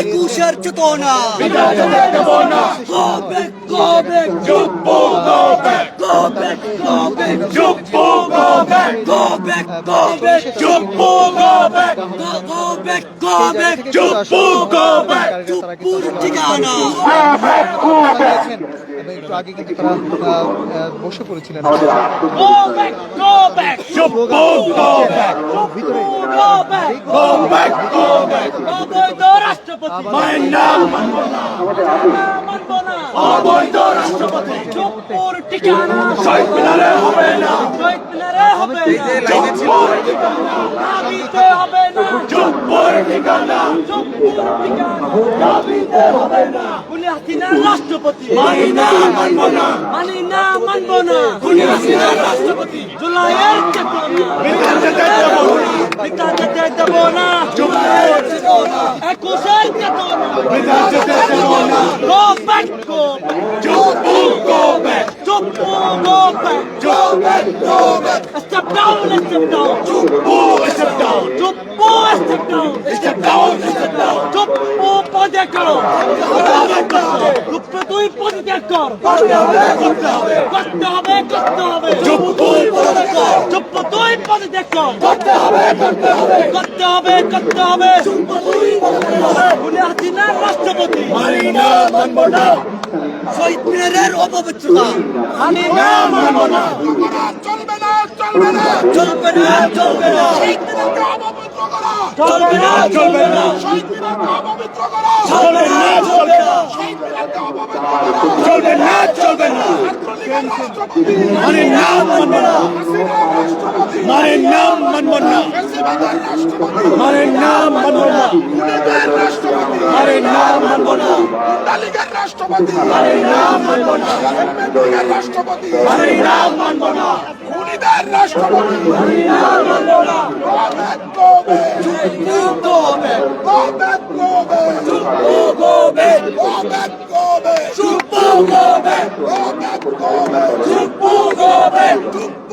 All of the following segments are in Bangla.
বিদায় কুশার চেতনা। বিদায় চেতনা হবে কবে যুগ হবে go back, go back, Jumbo, go back, go back, go back, Jumbo, go back, go back, go back, Jumbo, go back, Jumpur ঠিকানা। একটু আগে কিন্তু তারা বসে পড়েছিলেন Go back, go back, Jumbo, go back, ভিতরে go back, go back, go back, go back, রাষ্ট্রপতি। মায়ের নাম মানব না। অবৈধ রাষ্ট্রপতি। চুপুর ঠিকানা। শহীদ মিনারে হবে না। শহীদ মিনারে হবে না। চুপুর দাবিতে হবে না। চুপুর ঠিকানা। চুপুর ঠিকানা। দাবিতে হবে না। খুনি হাসিনার রাষ্ট্রপতি। মানি না মানব না। মানি না মানব না। খুনি হাসিনার রাষ্ট্রপতি। জুলাইয়ের চেতনা। বিধান যেতে একুশের চেতনা go back go Chuppu go back Chuppu go back go back go back step down step down Chuppu step down Chuppu step down step down step down Chuppu পদে করো চুপু তুই পদে ত্যাগ কর করতে হবে করতে হবে করতে হবে চুপু পদে কর তুই পদে কর করতে হবে করতে হবে। করতে হবে করতে হবে। খুনি হাসিনার রাষ্ট্রপতি। মানি না মানব না। শহীদ অপবিত্রতা। মানি না মানব না। চলবে না চলবে না। চলবে না চলবে না। চলবে না চলবে না। চলবে না চলবে না চলবে না। চলবে না মানি না মানব না। নাম মানবেন না মানের নাম মানবেন না রাষ্ট্রপতি মানের নাম নাম মানবেন না খুনিদের রাষ্ট্রপতি নাম মানবেন না গোবেদ চুপ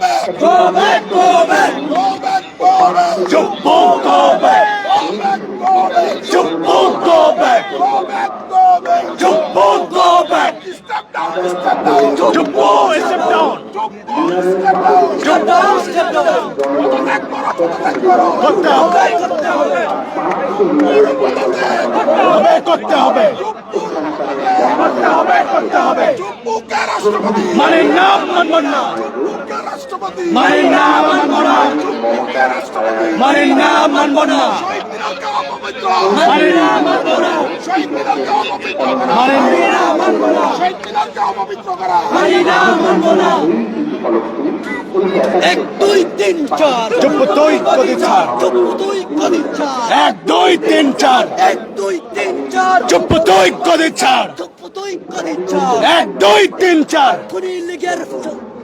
back. Go back. Go back. Go back. Go back. Jumbo, go back. Go back. Go back. Jumbo, go back. Go back. Go back. Jumbo, go back. Step down. Step down. Jumbo, step down. Jumbo, step down. Jumbo, step down. করতে হবে করতে হবে করতে হবে করতে হবে করতে হবে রাষ্ট্রপতি। মানি না মানব না রাষ্ট্রপতি। মানি না মানব না রাষ্ট্রপতি। মানি না মানব না মানি না মানব না মানি না মানব না শহীদ মিনারকে অপবিত্র করা। মানি না মানব না এক দুই তিন চার। চুপ তুই কদি ছাড় চুপ তুই কদি চার। এক দুই তিন চার। এক দুই তিন চার। চুপ ছাড় কদি চার। এক দুই তিন চার। খুনি লীগের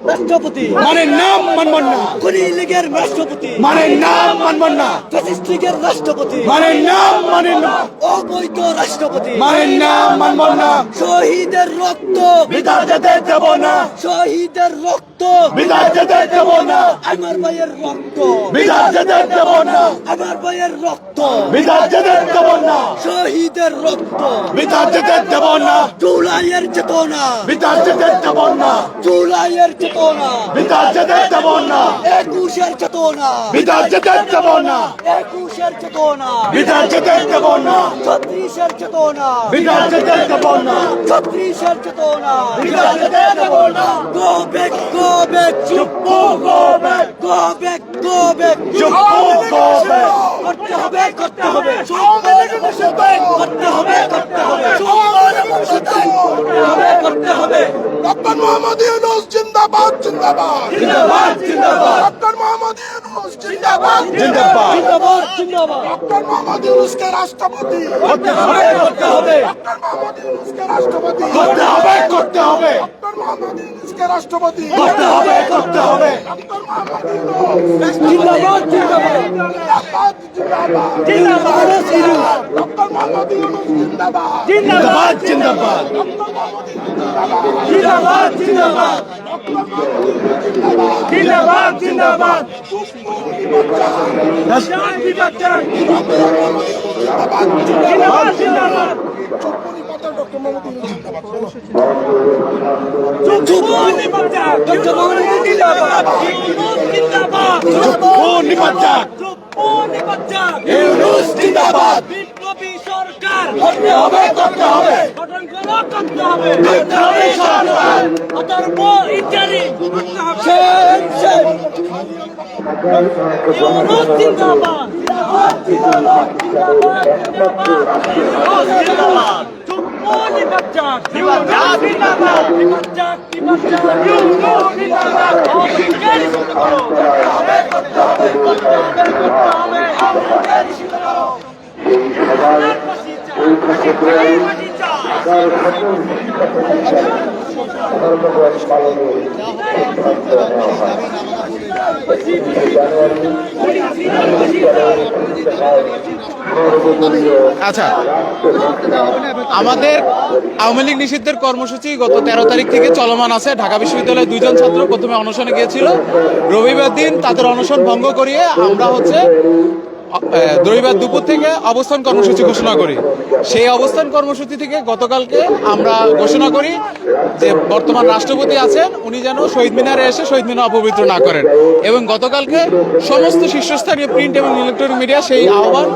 রাষ্ট্রপতি মানে নাম মানব না। খুনি লীগের রাষ্ট্রপতি মানে নাম মানব না। ফ্যাসিস্ট লীগের রাষ্ট্রপতি মানে নাম মানে না। অবৈধ রাষ্ট্রপতি মানে নাম না। শহীদের রক্ত বিদায় যেতে দেব না। শহীদের রক্ত বিদায় যেতে দেব না আমার ভাইয়ের রক্ত। বিদায় যেতে দেব না আমার ভাইয়ের রক্ত। বিদায় যেতে দেব না শহীদের রক্ত। বিদায় যেতে দেব না জুলাইয়ের চেতনা। বিদায় যেতে দেব না জুলাইয়ের চেতনা। বিদায় যেতে দেব না একুশের চেতনা। বিদায় যেতে দেব না একুশের চেতনা। বিদায় যেতে দেব না ছত্রিশের চেতনা। বিদায় যেতে দেব না ছত্রিশের চেতনা। বিদায় যেতে দেব না কবে চুপ কবে কবে কবে চুপ কবে করতে হবে করতে হবে করতে হবে করতে হবে করতে হবে করতে হবে ডক্টর মোহাম্মদ ইউনুস জিন্দাবাদ জিন্দাবাদ জিন্দাবাদ জিন্দাবাদ ডক্টর মোহাম্মদ ইউনুস জিন্দাবাদ জিন্দাবাদ জিন্দাবাদ জিন্দাবাদ ডক্টর মোহাম্মদ ইউনুসকে রাষ্ট্রপতি করতে হবে করতে হবে ডক্টর মোহাম্মদ ইউনুসকে রাষ্ট্রপতি করতে হবে করতে হবে ডক্টর মোহাম্মদ ইউনুসকে রাষ্ট্রপতি। করতে হবে করতে হবে। জিন্দাবাদ জিন্দাবাদ। জিন্দাবাদ জিন্দাবাদ। জিন্দাবাদ জিন্দাবাদ। জিন্দাবাদ। জিন্দাবাদ জিন্দাবাদ। জিন্দাবাদ। জিন্দাবাদ জিন্দাবাদ। ডক্টর মোহাম্মদ ইউনুস জিন্দাবাদ ইউনুস জিন্দাবাদ জিন্দাবাদ জিন্দাবাদ জিন্দাবাদ জিন্দাবাদ অবিজ্ঞান শুরু আচ্ছা আমাদের আওয়ামী লীগ নিষিদ্ধের কর্মসূচি গত তেরো তারিখ থেকে চলমান আছে। ঢাকা বিশ্ববিদ্যালয়ের দুইজন ছাত্র প্রথমে অনশনে গিয়েছিল। রবিবার দিন তাদের অনশন ভঙ্গ করিয়ে আমরা হচ্ছে রবিবার দুপুর থেকে অবস্থান কর্মসূচি ঘোষণা করি। সেই অবস্থান কর্মসূচি থেকে গতকালকে আমরা ঘোষণা করি যে বর্তমান রাষ্ট্রপতি আছেন, উনি যেন শহীদ মিনারে এসে শহীদ মিনার অপবিত্র না করেন। এবং গতকালকে সমস্ত শীর্ষস্থানীয় প্রিন্ট এবং ইলেকট্রনিক মিডিয়া সেই আহ্বান,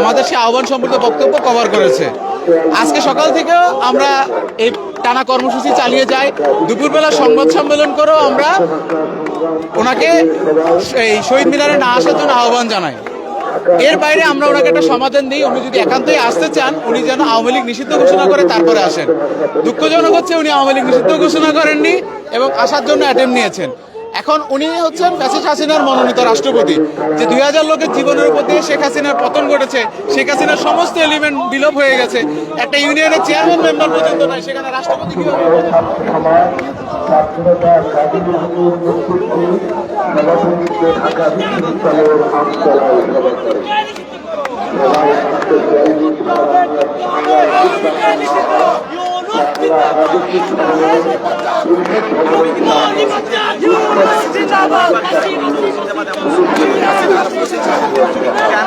আমাদের সেই আহ্বান সম্পর্কে বক্তব্য কভার করেছে। আজকে সকাল থেকেও আমরা এই টানা কর্মসূচি চালিয়ে যাই। দুপুরবেলা সংবাদ সম্মেলন করেও আমরা ওনাকে এই শহীদ মিনারে না আসার জন্য আহ্বান জানাই। এর বাইরে আমরা ওনাকে একটা সমাধান দিই। উনি যদি একান্তই আসতে চান, উনি যেন আওয়ামী লীগ নিষিদ্ধ ঘোষণা করে তারপরে আসেন। দুঃখজনক হচ্ছে উনি আওয়ামী লীগ নিষিদ্ধ ঘোষণা করেননি এবং আসার জন্য অ্যাটেম্প নিয়েছেন। এখন উনি হচ্ছেন ফ্যাসিস হাসিনার মনোনীত রাষ্ট্রপতি। যে দুই হাজার লোকের জীবনের উপর দিয়ে শেখ হাসিনার পতন ঘটেছে, শেখ হাসিনার সমস্ত এলিমেন্ট বিলোপ হয়ে গেছে। একটা ইউনিয়নের চেয়ারম্যান মেম্বার পর্যন্ত নাই, সেখানে রাষ্ট্রপতি কীভাবে কেন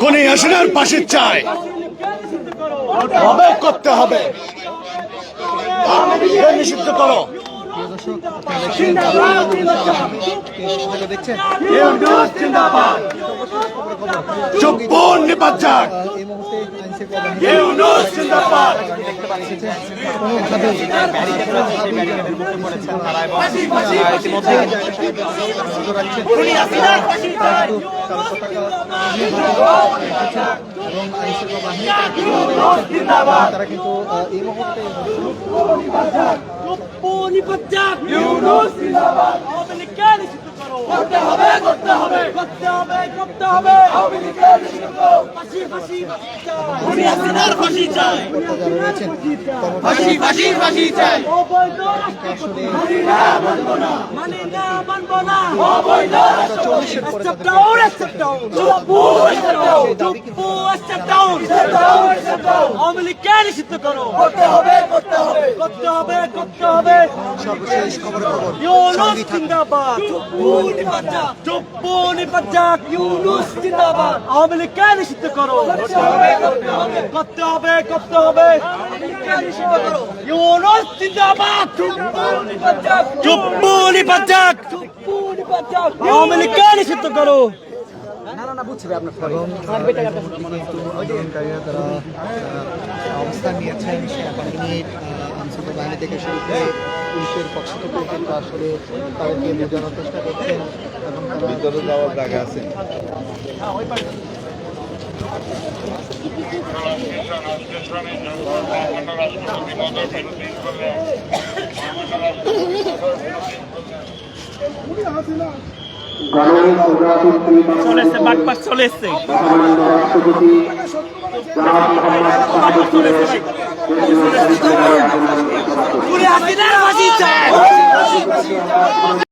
কোনি হাসিনার পাশে চায় হবে করতে হবে। নিষিদ্ধ করো। প্রিয় দর্শক আপনারা তারা কিন্তু এই মুহূর্তে ইউনুস জিন্দাবাদ আওয়ামী লীগকে নিষিদ্ধ করো করতে হবে করতে হবে করতে হবে করতে হবে। আওয়ামী লীগকে নিষিদ্ধ ফাঁসি ফাঁসি ফাঁসি হাসিনার ফাঁসি চাই। ফাঁসি ফাঁসি ফাঁসি চাই। অবৈধ রাষ্ট্রপতি। মানি না মানবো না। মানি না মানবো না। অবৈধ রাষ্ট্রপতি। Step down step down Chuppu step down Chuppu step down step down step down Awami লীগকে নিষিদ্ধ করো। করতে হবে করতে হবে। করতে হবে করতে হবে। সর্বশেষ খবর খবর। ইউনুস জিন্দাবাদ। আওয়ামী লীগকে নিষিদ্ধ করো? করতে হবে করতে হবে। ইউনুস জিন্দাবাদ চুপ্পু নিপাচাক আওয়ামী লীগকে নিষিদ্ধ করো? অবস্থান নিয়েছেন আইনশৃঙ্খলা বাহিনী থেকে শুরু করে পুলিশের পক্ষ থেকে কিন্তু আসলে তাদেরকে বোঝানোর চেষ্টা করছেন এবং তারা ভিতরে যাওয়ার জায়গা আছে। চলে এসছে বাটপাস চলে এসছে। পুরে হাসিনার ফাঁসি চাই